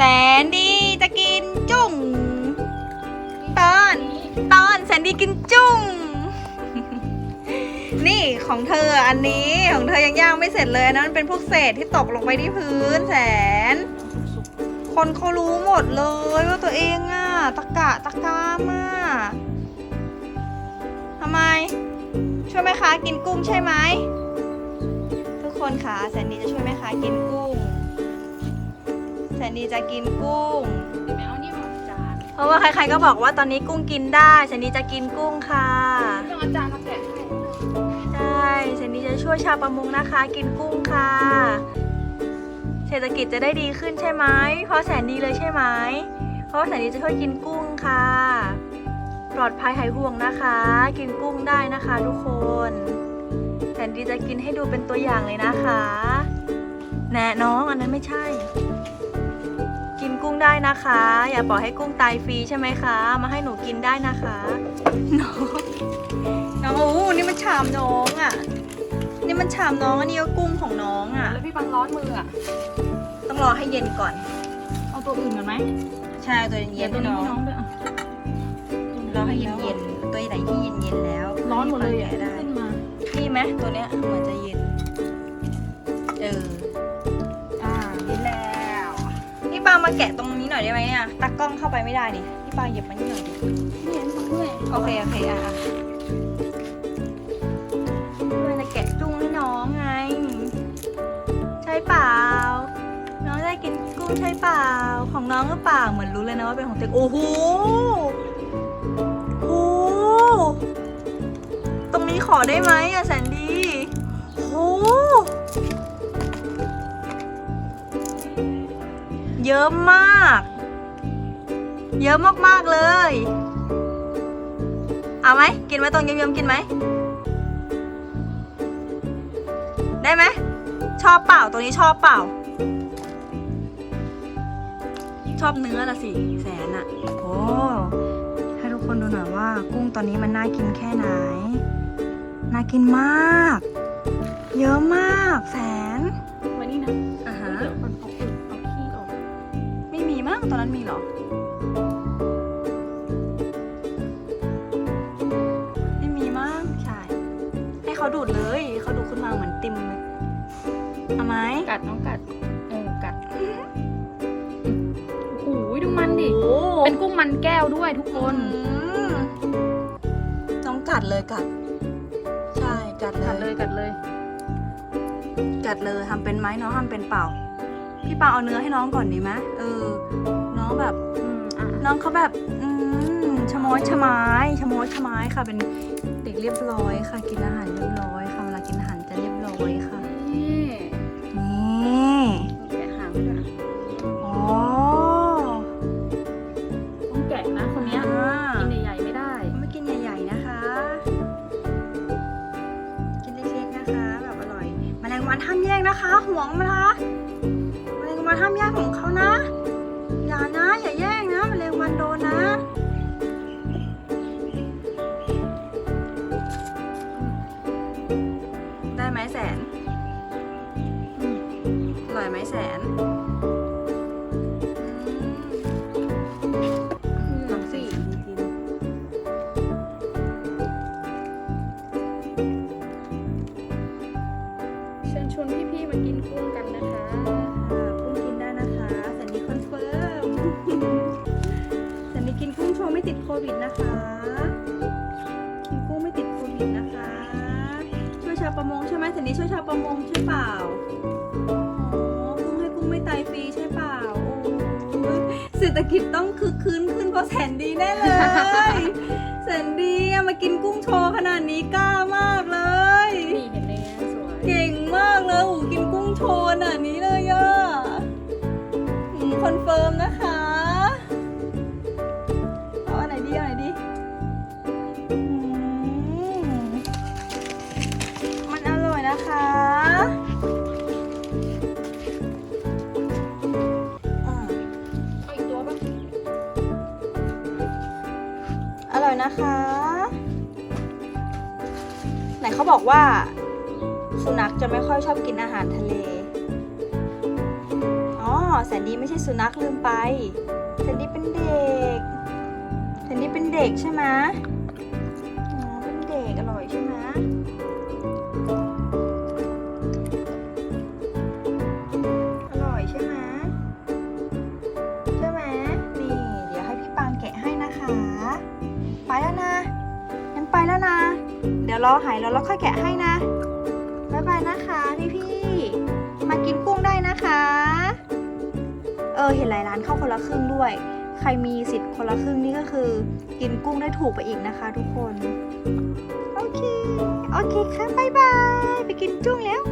แสนดีจะกินจุ้งตอนตอนแสนดีกินจุ้งนี่ของเธออันนี้ของเธอยังย่างไม่เสร็จเลยอันนั้นเป็นพวกเศษที่ตกลงไปที่พื้นแสน คนเขารู้หมดเลยว่าตัวเองอะตะกะตะกามอะทำไม ช่วยแม่ค้ากินกุ้งใช่ไหมทุกคนคะแสนดีจะช่วยแม่ค้ากินกุ้ง แสนดีจะกินกุ้งเดี๋ยวแม่เอานี่มาจานเพราะว่าใครๆก็บอกว่าตอนนี้กุ้งกินได้แสนดีจะกินกุ้งค่ะ เรื่องอาจารย์มาแกะให้ใช่แสนดีจะช่วยชาวประมงนะคะ กินกุ้งค่ะ เศรษฐกิจจะได้ดีขึ้นใช่ไหมเพราะแสนดีเลยใช่ไหมเพราะว่าแสนดีจะช่วยกินกุ้งค่ะ ปลอดภัยหายห่วงนะคะ กินกุ้งได้นะคะทุกคน แสนดีจะกินให้ดูเป็นตัวอย่างเลยนะคะ แน่น้องอันนั้นไม่ใช่กินกุ้ง ได้นะคะ อย่าปล่อยให้กุ้งตายฟรีใช่ไหมคะ มาให้หนูกินได้นะคะน้องน้องโอ้โหนี่มันชามน้องอะ นี่มันชามน้องอันนี้ก็กุ้งของน้องอะ แล้วพี่ปังร้อนมืออะ ต้องรอให้เย็นก่อน เอาตัวอื่นกันไหมใช่เอาตัวเย็นๆตัวให้นี้น้องให้น้องด้วยอะรอให้เย็นๆตัวไหนที่เย็นๆแล้วร้อนหมดเลยอะแกะได้ขึ้นมานี่ไหมตัวเนี้ยเหมือนจะเย็น เออามาแกะตรงนี้หน่อยได้ไหมอะตากล้องเข้าไปไม่ได้นี่พี่ปาหยิบมานี่หน่อยดิไม่เห็นเมื่อยโอเคโอเคอะอะเพื่อจะแกะจุ้งให้น้องไง ใช่เปล่า น้องได้กินกุ้งใช่เปล่า ของน้องหรือเปล่าเหมือนรู้เลยนะว่าเป็นของเต็กโอ้โหโอ้โหตรงนี้ขอได้ไหมอะแสนดีโอ้ เยอะมาก เยอะมากๆเลย เอาไหมกินไหมตรงเยิ้มๆกินไหม ได้ไหม ชอบเปล่าตัวนี้ชอบเปล่า ชอบเนื้อละสิแสนอะโอ้ให้ทุกคนดูหน่อยว่า กุ้งตอนนี้มันน่ากินแค่ไหน น่ากินมาก เยอะมากแสน ตอนนั้นมีเหรอ ไม่มีมั้งใช่ ให้เขาดูดเลย เขาดูดขึ้นมาเหมือนติมเลยเอาไหมกัดน้องกัดเออกัดโอ้โหดูมันดิโอ้เป็นกุ้งมันแก้วด้วยทุกคนอืมต้องกัดเลยกัด ใช่กัดเลกัดยเลยกัดเลย กัดเลยทำเป็นไหมน้องทำเป็นเปล่า พี่ปาเอาเนื้อให้น้องก่อนดีไหมเออน้อง แบบอืมอะน้องเขาแบบอืมชะม้อยชะไม้ชะม้อยชะไม้ค่ะ เป็นเด็กเรียบร้อยค่ะ กินอาหารเรียบร้อยค่ะ เวลากินอาหารจะเรียบร้อยค่ะ นี่นี่แกะหางด้วยนะอ๋อต้องแกะนะคนเนี้ยอ่ากินใหญ่ๆไม่ได้ไม่กินใหญ่ๆนะคะ กินเล็กๆนะคะ แบบอร่อยแมลงวันห้ามแย่งนะคะ ห่วงมันนะคะแมลงวันห้ามแย่งของเขานะอย่านะ อย่าแย่งนะแมลงวันโดนนะ ได้ไหมแสนอืมอร่อยไหมแสนอืมลองสิกินเชิญชวนพี่ๆมากินกุ้งกันนะคะ ว์ไม่ติดโควิดนะคะกินกุ้งไม่ติดโควิดนะคะ ช่วยชาวประมงใช่ไหมสันนี้ช่วยชาวประมงใช่เปล่าอ๋อกุ้งให้กุ้งไม่ตายฟรีใช่เปล่าโอ้ยเศรษฐกิจต้องคึกคืนขึ้นเพราะแสนดีแน่เลยแสนดีอะมากินกุ้งโชว์ขนาดนี้กล้ามากเลยนี่เห็นไหมสวยเก่งมากเลยอูกินกุ้งโชว์ขนาดนี้เลย อร่อยนะคะ ไหนเขาบอกว่า สุนัขจะไม่ค่อยชอบกินอาหารทะเล อ๋อแสนดีไม่ใช่สุนัขลืมไปแสนดีเป็นเด็กแสนดีเป็นเด็กใช่ไหมอ๋อเป็นเด็กอร่อยใช่ไหม ยวรอหายแล้วเราค่อยแกะให้นะบ๊ายบายนะคะพี่พี่ๆมากินกุ้งได้นะคะ เออเห็นหลายร้านเข้าคนละครึ่งด้วย ใครมีสิทธิ์คนละครึ่งนี่ก็คือ กินกุ้งได้ถูกไปอีกนะคะ ทุกคน โอเค โอเคค่ะบ๊ายบาย ไปกินจุ้งแล้ว